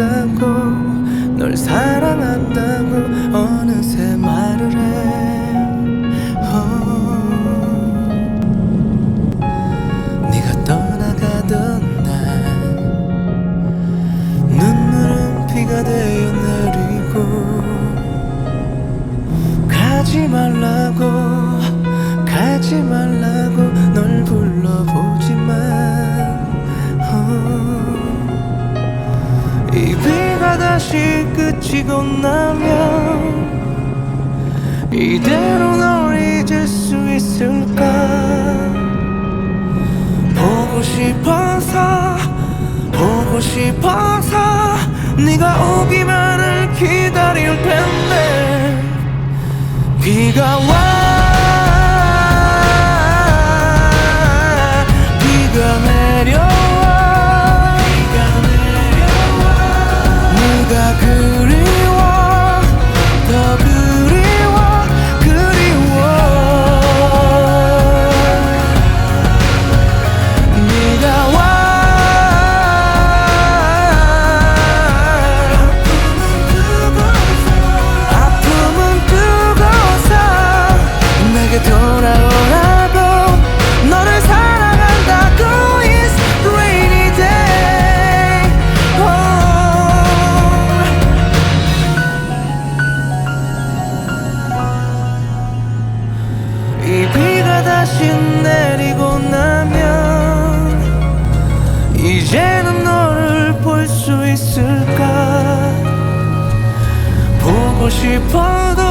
사랑한다고 널 사랑한다고 어느새 말을 해 어. 네가 떠나가던 날 눈물은 비가 되어 내리고 가지 말라고 가지 말라고 다시 그치고 나면 이대로 널 잊을 수 있을까? 보고 싶어서 보고 싶어서 네가 오기만을 기다릴 텐데. 비가 와 있을까? 보고 싶어도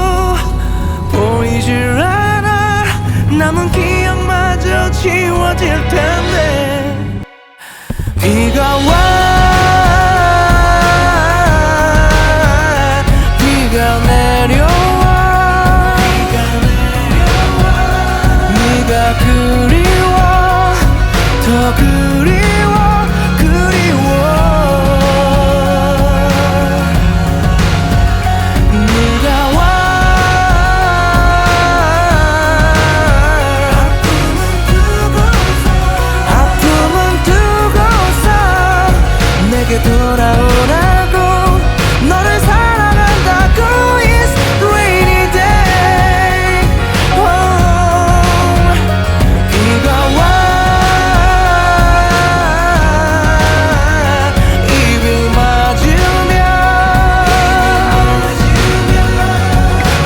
보이질 않아. 남은 기억마저 지워질 텐데. 비가 와. 비가 내려와. 네가 그리워. 더 그리워.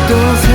Entonces